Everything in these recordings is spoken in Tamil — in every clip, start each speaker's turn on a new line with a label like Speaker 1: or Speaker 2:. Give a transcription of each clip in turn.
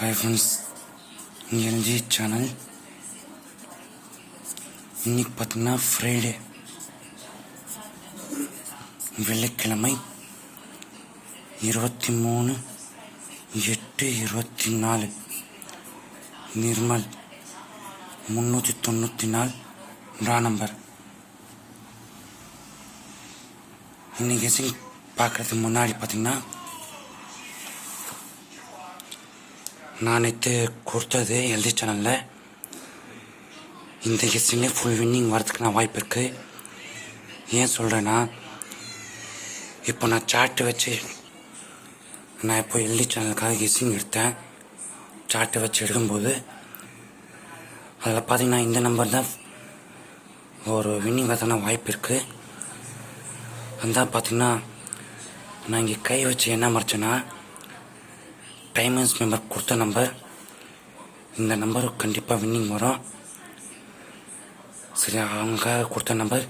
Speaker 1: ஹாய் ஃப்ரெண்ட்ஸ் இங்கே எல்ஜி சேனல் இன்னைக்கு பார்த்தீங்கன்னா ஃப்ரைடே வெள்ளிக்கிழமை இருபத்தி மூணு எட்டு இருபத்தி நாலு நிர்மல் முந்நூற்றி தொண்ணூற்றி நாலு ரா நம்பர் இன்னைக்கு பார்க்குறதுக்கு முன்னாடி பார்த்தீங்கன்னா நான் நேற்று கொடுத்தது எல்டி சேனலில் இந்த கெஸ்டிங்லேயே ஃபுல் வின்னிங் வரதுக்கு நான் வாய்ப்பு இருக்குது ஏன் சொல்கிறேன்னா இப்போ நான் சார்ட்டு வச்சு நான் இப்போ எல்டி சேனலுக்காக கெஸ்டிங் எடுத்தேன். சார்ட்டு வச்சு எடுக்கும்போது அதில் பார்த்தீங்கன்னா இந்த நம்பர் தான் ஒரு வின்னிங் வரதுக்கான வாய்ப்பு இருக்குது அதான் பார்த்தீங்கன்னா நான் இங்கே கை வச்சு என்ன மறைச்சேன்னா டைமண்ட்ஸ் மெம்பர் கொடுத்த நம்பர் இந்த நம்பருக்கு கண்டிப்பாக வின்னிங் வரும். சரி அவங்களுக்காக கொடுத்த நம்பர்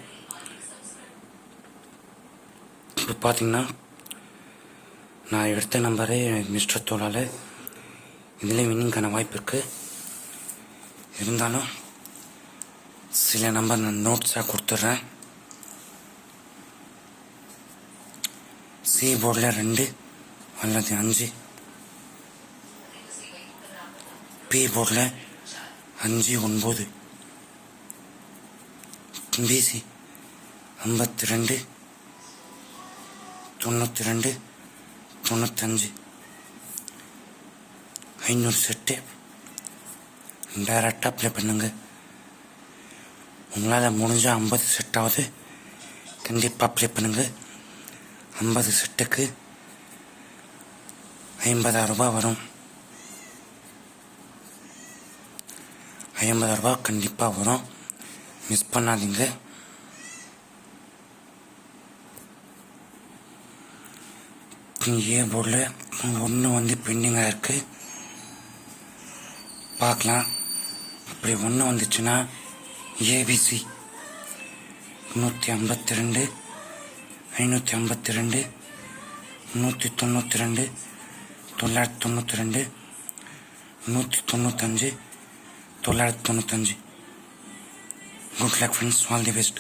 Speaker 1: இப்போ பார்த்தீங்கன்னா நான் எடுத்த நம்பரே மிஸ்டர் தோலால் இதில் வின்னிங்கான வாய்ப்பு இருக்குது இருந்தாலும் சில நம்பர் நான் நோட்ஸாக கொடுத்துட்றேன் சி போர்டில் ரெண்டு அல்லது அஞ்சு. பேய் போடல அஞ்சு ஒன்பது. பிசி ஐம்பத்தி ரெண்டு தொண்ணூற்றி ரெண்டு தொண்ணூத்தஞ்சு ஐநூறு செட்டு டைரக்டாக அப்ளை பண்ணுங்க. உங்களால் முடிஞ்சால் ஐம்பது செட்டாவது கண்டிப்பாக அப்ளை பண்ணுங்க. ஐம்பது செட்டுக்கு ஐம்பதாயிரம் ரூபாய் வரும். ஐம்பதாயிரரூபா கண்டிப்பாக வரும். மிஸ் பண்ணாதீங்க. ஏ போர்டில் ஒன்று வந்து பெண்டிங்காக இருக்குது பார்க்கலாம். அப்படி ஒன்று வந்துச்சுன்னா ஏபிசி நூற்றி ஐம்பத்தி ரெண்டு ஐநூற்றி ஐம்பத்தி ரெண்டு நூற்றி தொண்ணூற்றி ரெண்டு தொள்ளாயிரத்தி தொண்ணூற்றி ரெண்டு நூற்றி தொண்ணூத்தஞ்சு தொள்ளாயிரத்தி தொண்ணூத்தஞ்சு good luck friends all the best